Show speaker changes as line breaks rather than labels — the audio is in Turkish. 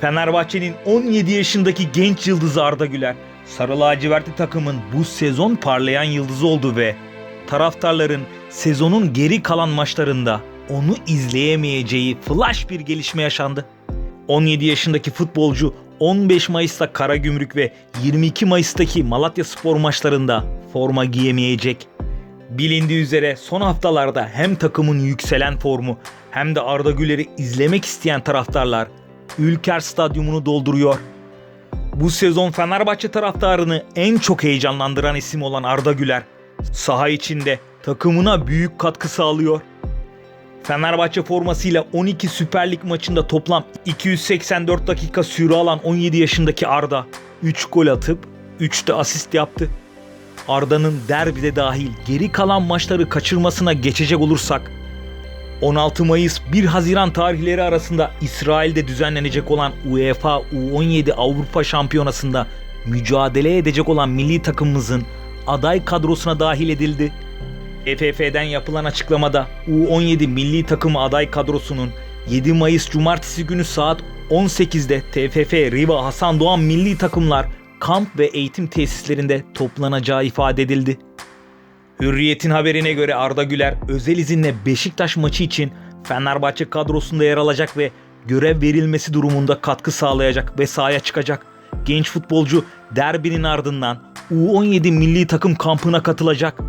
Fenerbahçe'nin 17 yaşındaki genç yıldızı Arda Güler, Sarı lacivertli takımın bu sezon parlayan yıldızı oldu ve taraftarların sezonun geri kalan maçlarında onu izleyemeyeceği flash bir gelişme yaşandı. 17 yaşındaki futbolcu 15 Mayıs'ta Karagümrük ve 22 Mayıs'taki Malatya Spor maçlarında forma giyemeyecek. Bilindiği üzere son haftalarda hem takımın yükselen formu hem de Arda Güler'i izlemek isteyen taraftarlar Ülker Stadyumunu dolduruyor. Bu sezon Fenerbahçe taraftarını en çok heyecanlandıran isim olan Arda Güler saha içinde takımına büyük katkı sağlıyor. Fenerbahçe formasıyla 12 Süper Lig maçında toplam 284 dakika süre alan 17 yaşındaki Arda 3 gol atıp 3 de asist yaptı. Arda'nın derbide dahil geri kalan maçları kaçırmasına geçecek olursak 16 Mayıs 1 Haziran tarihleri arasında İsrail'de düzenlenecek olan UEFA U17 Avrupa Şampiyonası'nda mücadele edecek olan milli takımımızın aday kadrosuna dahil edildi. TFF'den yapılan açıklamada U17 milli takımı aday kadrosunun 7 Mayıs Cumartesi günü saat 18'de TFF Riva Hasan Doğan milli takımlar kamp ve eğitim tesislerinde toplanacağı ifade edildi. Hürriyet'in haberine göre Arda Güler özel izinle Beşiktaş maçı için Fenerbahçe kadrosunda yer alacak ve görev verilmesi durumunda katkı sağlayacak ve sahaya çıkacak. Genç futbolcu derbinin ardından U17 milli takım kampına katılacak.